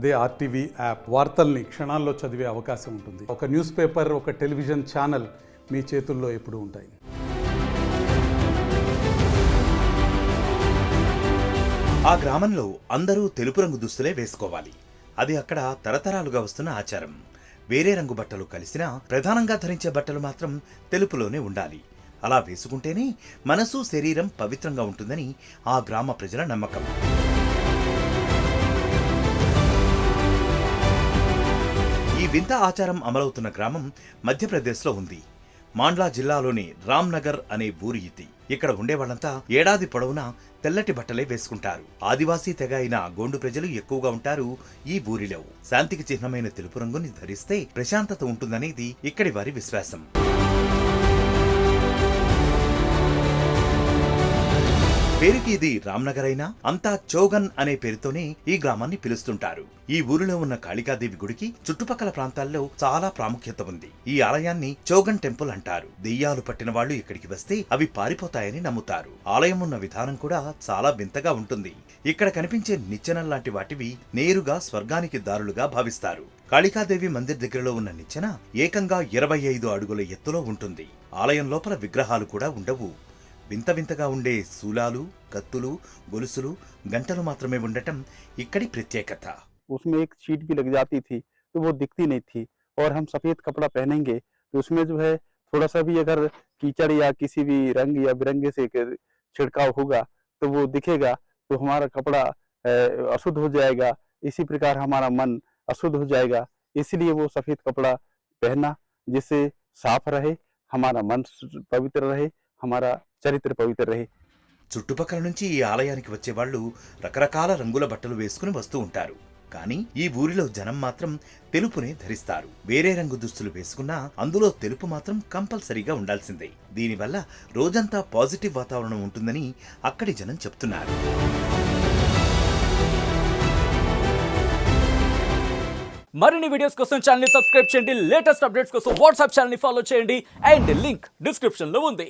అదే RTV app వార్తల్ని క్షణాల్లో చదివే అవకాశం ఉంటుంది. ఒక న్యూస్ పేపర్ ఒక టెలివిజన్ ఛానల్ మీ చేతుల్లో ఎప్పుడూ ఉంటాయి. ఆ గ్రామంలో అందరూ తెలుపు రంగు దుస్తులే వేసుకోవాలి. అది అక్కడ తరతరాలుగా వస్తున్న ఆచారం. వేరే రంగు బట్టలు కలిసినా ప్రధానంగా ధరించే బట్టలు మాత్రం తెలుపులోనే ఉండాలి. అలా వేసుకుంటేనే మనసు శరీరం పవిత్రంగా ఉంటుందని ఆ గ్రామ ప్రజల నమ్మకం. వింత ఆచారం అమలవుతున్న గ్రామం మధ్యప్రదేశ్లో ఉంది. మాండ్లా జిల్లాలోని రామ్నగర్ అనే ఊరి ఇది. ఇక్కడ ఉండేవాళ్ళంతా ఏడాది పొడవునా తెల్లటి బట్టలే వేసుకుంటారు. ఆదివాసీ తెగ అయిన గోండు ప్రజలు ఎక్కువగా ఉంటారు ఈ ఊరిలో. శాంతికి చిహ్నమైన తెలుపు రంగుని ధరిస్తే ప్రశాంతత ఉంటుందనేది ఇక్కడి వారి విశ్వాసం. పేరుకి ఇది రామ్నగర్ అయినా అంతా చోగన్ అనే పేరుతోనే ఈ గ్రామాన్ని పిలుస్తుంటారు. ఈ ఊరిలో ఉన్న కాళికాదేవి గుడికి చుట్టుపక్కల ప్రాంతాల్లో చాలా ప్రాముఖ్యత ఉంది. ఈ ఆలయాన్ని చోగన్ టెంపుల్ అంటారు. దెయ్యాలు పట్టిన వాళ్ళు ఇక్కడికి వస్తే అవి పారిపోతాయని నమ్ముతారు. ఆలయం ఉన్న విధానం కూడా చాలా వింతగా ఉంటుంది. ఇక్కడ కనిపించే నిచ్చెన లాంటి వాటివి నేరుగా స్వర్గానికి దారులుగా భావిస్తారు. కాళికాదేవి మందిర్ దగ్గరలో ఉన్న నిచ్చెన ఏకంగా ఇరవై ఐదు అడుగుల ఎత్తులో ఉంటుంది. ఆలయం లోపల విగ్రహాలు కూడా ఉండవు. వింత వింతగా ఉండే శూలాలు కత్తులు గొలుసులు గంటలు మాత్రమే ఉండటం ఇక్కడి ప్రత్యేకత उसमें एक चीट भी लग जाती थी तो वो दिखती नहीं थी और हम सफेद कपड़ा पहनेंगे तो उसमें जो है थोड़ा सा भी अगर कीचड़ या किसी भी रंग या बिरंगे से एक छिड़काव होगा तो वो दिखेगा तो हमारा कपड़ा अ, अशुद्ध हो जाएगा इसी प्रकार हमारा मन अशुद्ध हो जाएगा इसलिए वो सफेद कपड़ा पहनना जिससे साफ रहे हमारा मन पवित्र रहे హమారా చరిత్ర పవిత్ర రహి చుట్టుపక్కల నుంచి ఈ ఆలయానికి వచ్చేవాళ్ళు రకరకాల రంగుల బట్టలు వేసుకుని వస్తూ ఉంటారు. కానీ ఈ ఊరిలో జనం మాత్రం తెలుపునే ధరిస్తారు. వేరే రంగు దుస్తులు వేసుకున్నా అందులో తెలుపు మాత్రం కంపల్సరీగా ఉండాల్సిందే. దీనివల్ల రోజంతా పాజిటివ్ వాతావరణం ఉంటుందని అక్కడి జనం చెప్తున్నారు. మరిన్ని వీడియోస్ కోసం ఛానల్ సబ్స్క్రైబ్ చేయండి. లేటెస్ట్ అప్డేట్స్ కోసం వాట్సాప్ ఛానల్ ఫాలో చేయండి. అండ్ లింక్ డిస్క్రిప్షన్లో ఉంది.